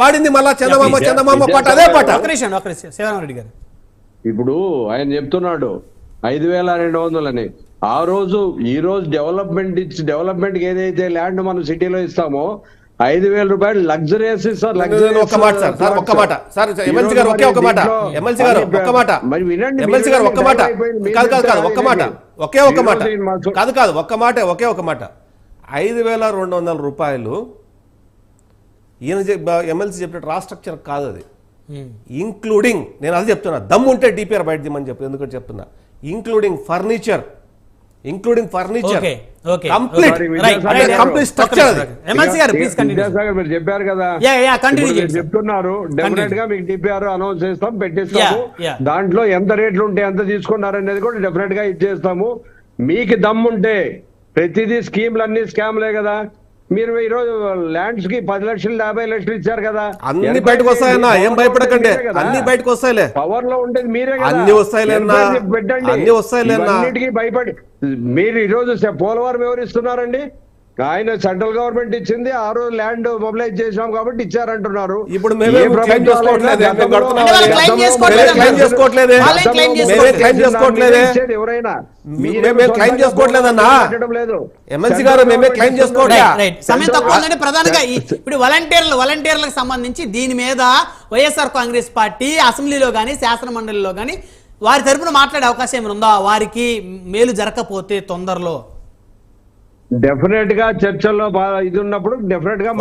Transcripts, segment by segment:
పాడింది మళ్ళా చందమామ చందమామ పాట అదే పాట. శివరామరెడ్డి గారు. ఇప్పుడు ఆయన చెప్తున్నాడు ఐదు వేల రెండు వందలని. ఆ రోజు ఈ రోజు డెవలప్మెంట్ ఇచ్చి డెవలప్మెంట్కి ఏదైతే ల్యాండ్ మనం సిటీలో ఇస్తామో ఐదు వేల రూపాయలు లగ్జరీస్ ఇస్తారు నేను ఒక్క మాట సార్ సార్ ఒక్క మాట. సార్ ఎమ్మెల్సీ గారు ఒకే ఒక మాట. ఎమ్మెల్సీ గారు ఒక్క మాట. మరి వినండి ఎమ్మెల్సీ గారు ఒక్క మాట. కాదు కాదు కాదు ఒక్క మాట. ఒకే ఒక మాట. కాదు కాదు ఒక్క మాట ఒకే ఒక మాట. ఐదు వేల రెండు వందల రూపాయలు ఈయన ఎమ్మెల్సీ చెప్పినట్టు రా స్ట్రక్చర్ కాదు అది. ఇంక్లూడింగ్ నేను అది చెప్తున్నా దమ్ము ఉంటే డిపిఆర్ బయట దిమ్మని చెప్పి ఎందుకంటే చెప్తున్నా. Including furniture including furniture okay okay complete. Complete structure Vidyasagar మీరు చెప్పారు కదా. చెప్తున్నారు డెఫినెట్గా మీకు డిపిఆర్ అనౌన్స్ చేస్తాం పెట్టిస్తాము. దాంట్లో ఎంత రేట్లు ఉంటే ఎంత తీసుకున్నారు అనేది కూడా డెఫినెట్గా ఇచ్చేస్తాము మీకు దమ్ముంటే ప్రతిదీ స్కీమ్లు అన్ని స్కామ్లే కదా. మీరు ఈ రోజు ల్యాండ్స్కి పది లక్షలు యాభై లక్షలు ఇచ్చారు కదా. అన్ని బయటకు వస్తాయన్నా ఏం భయపడకండి. అన్ని బయటకు వస్తాయిలే. పవర్లో ఉండేది మీరే అన్ని వస్తాయిలే అన్నా. ఎంక్వైరీ పెట్టండి. అన్ని వస్తాయిలే అన్నా. ఇవన్నిటికీ భయపడి మీరు ఈ రోజు పోలవరం ఎవరు ఇస్తున్నారండి? ఆయన సెంట్రల్ గవర్నమెంట్ ఇచ్చింది ఆ రోజు ల్యాండ్ మొబిలైజ్ చేసాం కాబట్టి ఇచ్చారంటున్నారు. ఇప్పుడు ఎవరైనా? మేమే చేసుకోవట్లేదన్నా. ఎమ్మెల్సీ గారు మేమే సమయం తక్కువ ఉందంటే ప్రధానంగా ఇప్పుడు వాలంటీర్లు వాలంటీర్లకు సంబంధించి దీని మీద వైఎస్ఆర్ కాంగ్రెస్ పార్టీ అసెంబ్లీలో కానీ శాసన మండలిలో కానీ వారి తరపున మాట్లాడే అవకాశం ఏమైనా ఉందా? వారికి మేలు జరగకపోతే తొందరలో. డెఫినెట్గా చర్చల్లో ఇది ఉన్నప్పుడు డెఫినెట్గా.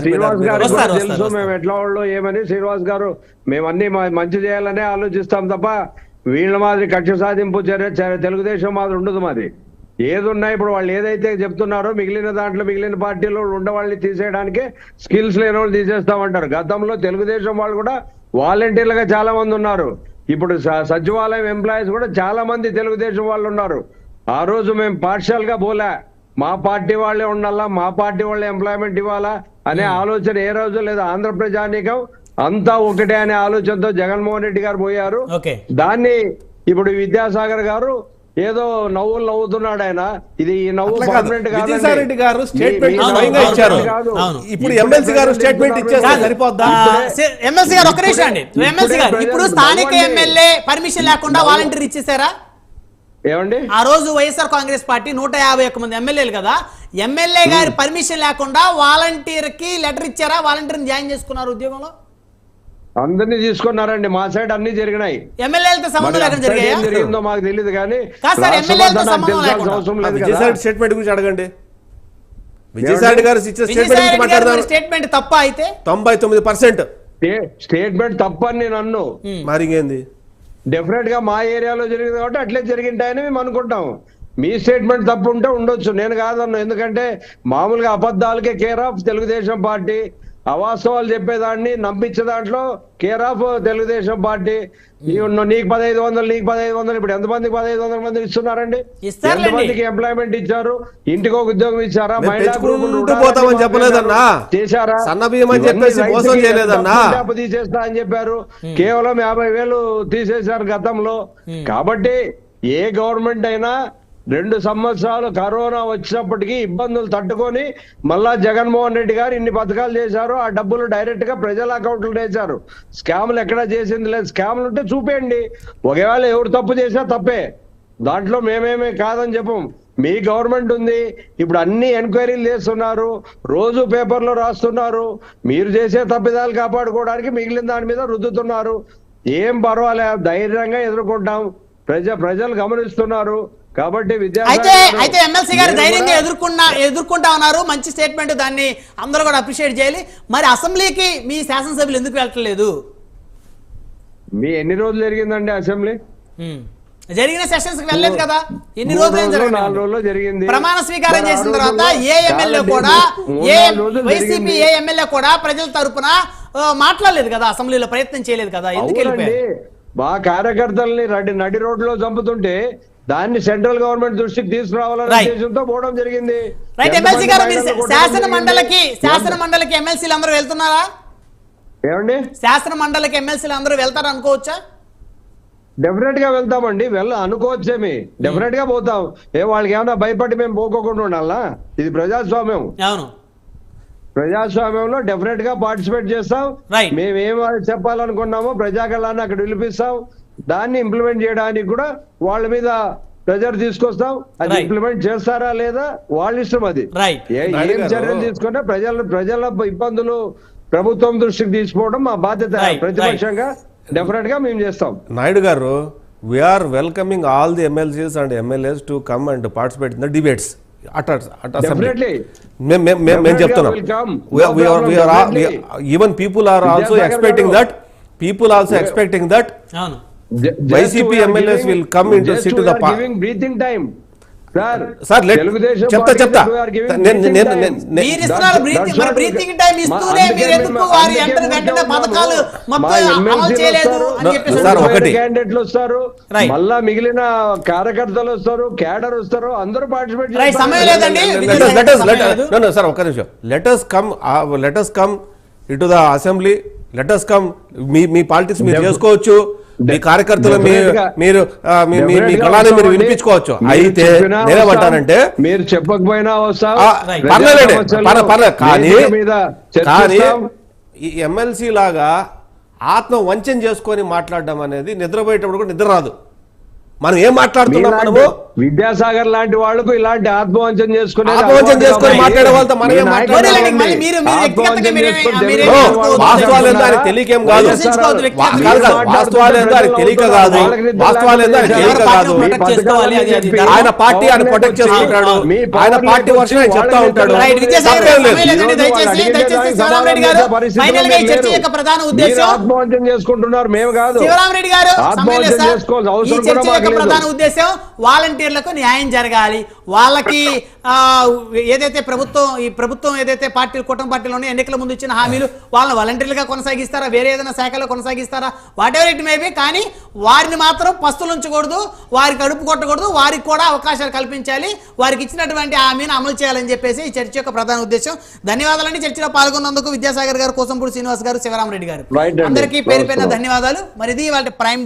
శ్రీనివాస్ గారు తెలుసు. మేము ఎట్లా వాళ్ళు ఏమని శ్రీనివాస్ గారు మేము అన్ని మ- మంచి చేయాలనే ఆలోచిస్తాం తప్ప వీళ్ళ మాదిరి కక్ష సాధింపు చర్య తెలుగుదేశం మాదిరి ఉండదు మాది. ఏది ఉన్నా ఇప్పుడు వాళ్ళు ఏదైతే చెప్తున్నారో మిగిలిన దాంట్లో మిగిలిన పార్టీలో ఉండే వాళ్ళని తీసేయడానికి స్కిల్స్ లేని వాళ్ళు తీసేస్తామంటారు. గతంలో తెలుగుదేశం వాళ్ళు కూడా వాలంటీర్లుగా చాలా మంది ఉన్నారు. ఇప్పుడు సచివాలయం ఎంప్లాయీస్ కూడా చాలా మంది తెలుగుదేశం వాళ్ళు ఉన్నారు. ఆ రోజు మేము పార్షియల్గా పోలే. మా పార్టీ వాళ్ళే ఉండాలా? మా పార్టీ వాళ్ళే ఎంప్లాయ్మెంట్ ఇవ్వాలా? అనే ఆలోచన ఏ రోజు లేదు. ఆంధ్ర ప్రజానీకం అంతా ఒకటే అనే ఆలోచనతో జగన్మోహన్ రెడ్డి గారు పోయారు. ఓకే. దాన్ని ఇప్పుడు విద్యాసాగర్ గారు ఏదో నవ్వులు నవ్వుతున్నాడు ఆయన. ఇది ఈ నవ్వు. పర్మనెంట్ గారు స్టేట్మెంట్ స్వయంగా ఇచ్చారు. ఇప్పుడు ఎమ్మెల్సీ గారు స్టేట్మెంట్. ఇచ్చేస్తే సరిపోద్దా? ఎమ్మెల్సీ గారు ఒక నిమిషం అండి. ఎమ్మెల్సీ గారు ఇప్పుడే స్థానిక. ఎమ్మెల్యే పర్మిషన్ లేకుండా వాలంటీర్ ఇచ్చేసారా? ఏమండి? ఆ రోజు వైఎస్ఆర్ కాంగ్రెస్ పార్టీ నూట యాభై ఒక్క మంది ఎమ్మెల్యేలు కదా. ఎమ్మెల్యే గారి పర్మిషన్ లేకుండా వాలంటీర్కి లెటర్ ఇచ్చారా? వాలంటీర్ జాయిన్ చేసుకున్నారు ఉద్యోగంలో? అందరినీ తీసుకున్నారండి. మా సైడ్ అన్ని జరిగినాయి. జరిగిందో మాకు తెలియదు కానీ. అవసరం లేదు స్టేట్మెంట్ గురించి అడగండి. విజయసాయి గారు స్టేట్మెంట్ తప్ప అయితే? తొంభై తొమ్మిది పర్సెంట్. స్టే- స్టేట్మెంట్ తప్పని నేను అన్ను మరి ఇంకేంది? డెఫినెట్గా మా ఏరియాలో జరిగింది కాబట్టి అట్లే జరిగింటాయని మేము అనుకుంటాం. మీ స్టేట్మెంట్ తప్పు ఉంటే ఉండొచ్చు. నేను కాదన్నా. ఎందుకంటే మామూలుగా అబద్ధాలకే కేర్ ఆఫ్ తెలుగుదేశం పార్టీ. అవాస్తవాలు చెప్పేదాన్ని నమ్మించే దాంట్లో కేర్ ఆఫ్ తెలుగుదేశం పార్టీ. నీకు పదహైదు వందలు నీకు పదహైదు వందలు ఇప్పుడు ఎంతమందికి పదహైదు వందల మంది ఇస్తున్నారండి. ఎంతమందికి ఎంప్లాయ్మెంట్ ఇచ్చారు? ఇంటికి ఒక ఉద్యోగం ఇచ్చారా? మహిళా పోతామని చెప్పలేదన్నా. చేశారా? సన్న అని చెప్పేసి మోసం చేయలేదన్నా. తీసేస్తా అని చెప్పారు. కేవలం యాభై వేలు తీసేశారు గతంలో. కాబట్టి ఏ గవర్నమెంట్ అయినా రెండు సంవత్సరాలు కరోనా వచ్చినప్పటికీ ఇబ్బందులు తట్టుకొని మళ్ళా జగన్మోహన్ రెడ్డి గారు ఇన్ని పథకాలు చేశారు ఆ డబ్బులు డైరెక్ట్గా ప్రజల అకౌంట్లు వేశారు. స్కాములు ఎక్కడ చేసింది లేదు. స్కాములు ఉంటే చూపేయండి. ఒకవేళ ఎవరు తప్పు చేసినా తప్పే. దాంట్లో మేమేమే కాదని చెప్పం. మీ గవర్నమెంట్ ఉంది. ఇప్పుడు అన్ని ఎంక్వైరీలు చేస్తున్నారు. రోజు పేపర్లో రాస్తున్నారు. మీరు చేసే తప్పిదాలు కాపాడుకోవడానికి మిగిలిన దాని మీద రుద్దుతున్నారు. ఏం పర్వాలే ధైర్యంగా ఎదుర్కొంటాం. ప్రజ ప్రజలు గమనిస్తున్నారు. కాబట్టి అయితే అయితే ఎమ్మెల్సీ గారు ధైర్యంగా ఎదుర్కొన్నా ఎదుర్కొంటా ఉన్నారు. మంచి స్టేట్మెంట్ దాన్ని అందరూ కూడా అప్రిషియేట్ చేయాలి. మరి అసెంబ్లీకి మీ శాసనసభ్యులు ఎందుకు వెళ్ళట్లేదు? మీ ఎన్ని రోజులు జరిగిందండి అసెంబ్లీ. జరిగిన సెషన్స్కి వెళ్ళలేదు కదా. ఎన్ని రోజులు జరిగింది? ప్రమాణ స్వీకారం చేసిన తర్వాత ఏ ఎమ్మెల్యే కూడా ఏ వైసీపీ. ఏ ఎమ్మెల్యే కూడా ప్రజల తరపున మాట్లాడలేదు కదా అసెంబ్లీలో ప్రయత్నం చేయలేదు కదా. ఎందుకు వెళ్ళిపోయారు? మా కార్యకర్తల్ని నడి నడి రోడ్లో చంపుతుంటే దాన్ని సెంట్రల్ గవర్నమెంట్ దృష్టికి తీసుకురావాలనే. ఉద్దేశంతో పోవడం జరిగింది. రైట్ ఎంతమంది ఎమ్మెల్సీ గారు మీరు మహిళలు కొట్టడం శాసన? మండలికి శాసన మండలికి ఎమ్మెల్సీలు అందరూ వెళ్తున్నారా? ఏమండి? శాసన మండలికి ఎమ్మెల్సీలు అందరూ వెళ్తారు అనుకోవచ్చా? డెఫినెట్గా వెళ్తామండి. వెళ్ళ అనుకోవచ్చేమి డెఫినెట్గా పోతాం. ఏ వాళ్ళకి ఏమైనా భయపడి మేము పోకోకుండా ఉండాలా? ఇది ప్రజాస్వామ్యం. అవును. ప్రజాస్వామ్యంలో డెఫినెట్గా పార్టిసిపేట్ చేస్తాం. మేము ఏం చెప్పాలనుకున్నామో ప్రజాకళాన్ని అక్కడ పిలిపిస్తాం దాన్ని ఇంప్లిమెంట్ చేయడానికి కూడా వాళ్ళ మీద ప్రెజర్ తీసుకొస్తాం. అది. ఇంప్లిమెంట్ చేస్తారా లేదా వాళ్ళ ఇష్టం అది. ఏ- చర్యలు తీసుకున్నా ప్రజల ప్రజల ఇబ్బందులు ప్రభుత్వం దృష్టికి తీసుకోవడం మా బాధ్యత. ప్రతిపక్షంగా డెఫినెట్గా మేము చేస్తాం. నాయుడు గారు we are welcoming all the MLCs and MLAs to come and participate in the debates మేము చెప్తున్నాం will come. We are- we No are- we problem, are all- we definitely. are- even people are also Vidyasagar expecting sir చెప్తా చెప్తా. ఒకటి. మళ్ళా మిగిలిన కార్యకర్తలు వస్తారు cadre వస్తారు అందరూ పార్టిసిపేట్ సార్ ఒక్క నిమిషం. Letters come letters come into the assembly letters come మీ మీ పాలిటిక్స్ మీరు చేసుకోవచ్చు. మీ కార్యకర్తలు మీరు మీ గళాన్ని మీరు. వినిపించుకోవచ్చు. అయితే నేనేమంటానంటే మీరు చెప్పకపోయినా పర్లేదు కానీ కానీ. ఈ ఎమ్మెల్సీ లాగా ఆత్మ వంచన చేసుకొని మాట్లాడడం అనేది నిద్రపోయేటప్పుడు కూడా నిద్ర రాదు. మనం ఏం మాట్లాడుతున్నాం మనము? విద్యాసాగర్ లాంటి వాళ్ళకు ఇలాంటి ఆత్మవంచన చేసుకునే ఆత్మవంచన చేసుకొని మాట్లాడే వాళ్ళతో మనం ఏం. వాస్తవాలు ఏందో తెలియకేం కాదు. వాస్తవాలు ఏందో ఆయనకు తెలియక కాదు. వాస్తవాలు ఏందో ఆయనకు తెలియక కాదు. చేసుకోవాలి, ఆయన పార్టీ ఆయన ప్రొటెక్ట్ చేసుకుంటాడు ఆయన పార్టీ వర్షన్ ఆయన చెప్తా ఉంటాడు. ప్రధాన ఉద్దేశం ఆత్మవంచన చేసుకుంటున్నారు మేము కాదు. చేసుకోవాల్సిన ఈ అవసరం ప్రధాన ఉద్దేశం వాలంటీర్లకు న్యాయం జరగాలి. వాళ్ళకి ఏదైతే ప్రభుత్వం ఈ ప్రభుత్వం ఏదైతే పార్టీలు కుటుంబ పార్టీలు ఉన్నాయో ఎన్నికల ముందు ఇచ్చిన హామీలు వాళ్ళని వాలంటీర్లుగా కొనసాగిస్తారా? వేరే ఏదైనా శాఖలో కొనసాగిస్తారా? వాట్ ఎవర్ ఇట్ మేబీ కానీ వారిని మాత్రం పస్తులు ఉంచకూడదు వారికి అడుపు కొట్టకూడదు వారికి కూడా అవకాశాలు కల్పించాలి. వారికి ఇచ్చినటువంటి హామీని అమలు చేయాలని చెప్పేసి ఈ చర్చ యొక్క ప్రధాన ఉద్దేశం. ధన్యవాదాలండి. చర్చలో పాల్గొన్నందుకు విద్యాసాగర్ గారు కోసంపూడి శ్రీనివాస్ గారు శివరామరెడ్డి గారు. అందరికీ పేరు. ధన్యవాదాలు. మరి ఇది వాళ్ళ ప్రైమ్